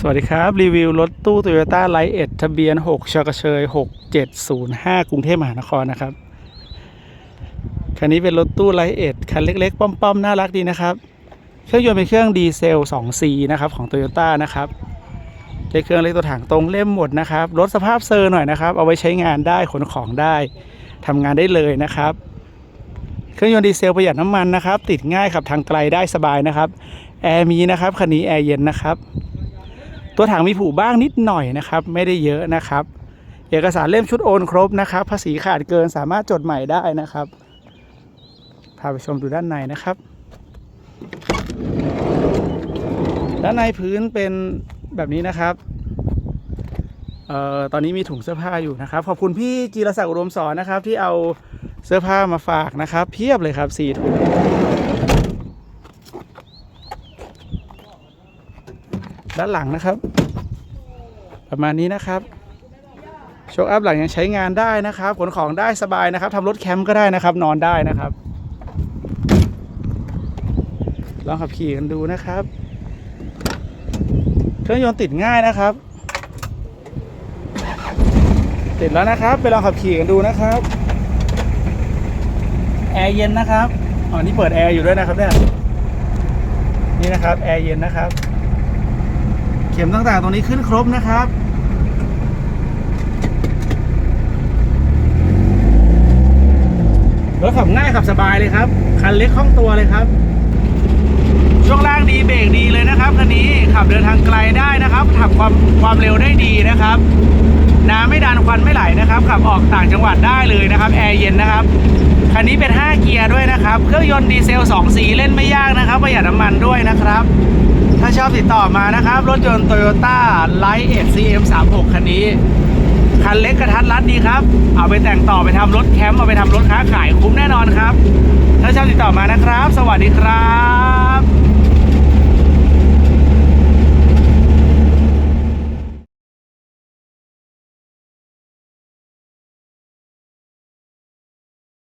สวัสดีครับ รีวิวรถตู้ Toyota l i g h t 1ทะเบียน 6ชกเชย 6705 กรุงเทพมหานครนะครับ คันนี้เป็นรถตู้ l i g h t 1คันเล็ก ๆ ป้อม ๆ น่ารักดีนะครับ เครื่องยนต์เป็นเครื่องดีเซล 2C นะครับของ Toyota นะครับใช้เครื่องเล็กตัวถังตรงเล่มหมดนะครับ รถสภาพเซอร์หน่อยนะครับ เอาไว้ใช้งานได้ขนของได้ทำงานได้เลยนะครับเครื่องยนต์ดีเซลประหยัดน้ำมันนะครับ ติดง่ายขับทางไกลได้สบายนะครับ แอร์มีนะครับคันนี้แอร์เย็นนะครับ ตัวถังมีผุบ้างนิดหน่อยนะครับ ไม่ได้เยอะนะครับ เอกสารเล่มชุดโอนครบนะครับ ภาษีขาดเกินสามารถจดใหม่ได้นะครับพาไปชมดูด้านในนะครับ ด้านในพื้นเป็นแบบนี้นะครับเอ่อตอนนี้มีถุงเสื้อผ้าอยู่นะครับ ขอบคุณพี่จีรศักดิ์อุดมสอนนะครับ ที่เอาเสื้อผ้ามาฝากนะครับ เพียบเลยครับสี่ถุงด้านหลังนะครับ ประมาณนี้นะครับโชคอัพหลังยังใช้งานได้นะครับขนของได้สบายนะครับทำรถแคมป์ก็ได้นะครับ นอนได้นะครับ ลองขับขี่กันดูนะครับ เครื่องยนต์ติดง่ายนะครับ ติดแล้วนะครับ ไปลองขับขี่กันดูนะครับแอร์เย็นนะครับอ๋อนี่เปิดแอร์อยู่ด้วยนะครับเนี่ยนี่นะครับแอร์เย็นนะครับ ข็มต่างๆตรงนี้ขึ้นครบนะครับรถขับง่ายขับสบายเลยครับ คันเล็กคล่องตัวเลยครับ ช่วงล่างดีเบรกดีเลยนะครับคันนี้ขับเดินทางไกลได้นะครับขับความความเร็วได้ดีนะครับ น้ำไม่ดันควันไม่ไหลนะครับ ขับออกต่างจังหวัดได้เลยนะครับแอร์เย็นนะครับคันนี้เป็น 5 เกียร์ด้วยนะครับ เครื่องยนต์ดีเซล2สีเล่นไม่ยากนะครับ ประหยัดน้ำมันด้วยนะครับ ถ้าชอบติดต่อมานะครับ รถยนต์ Toyota Light 1 CM 3 6คันนี้ คันเล็กกระทัดรัดดีครับ เอาไปแต่งต่อไปทำรถแคมป์เอาไปทำรถค้าขายคุ้มแน่นอนครับ ถ้าชอบติดต่อมานะครับ สวัสดีครับ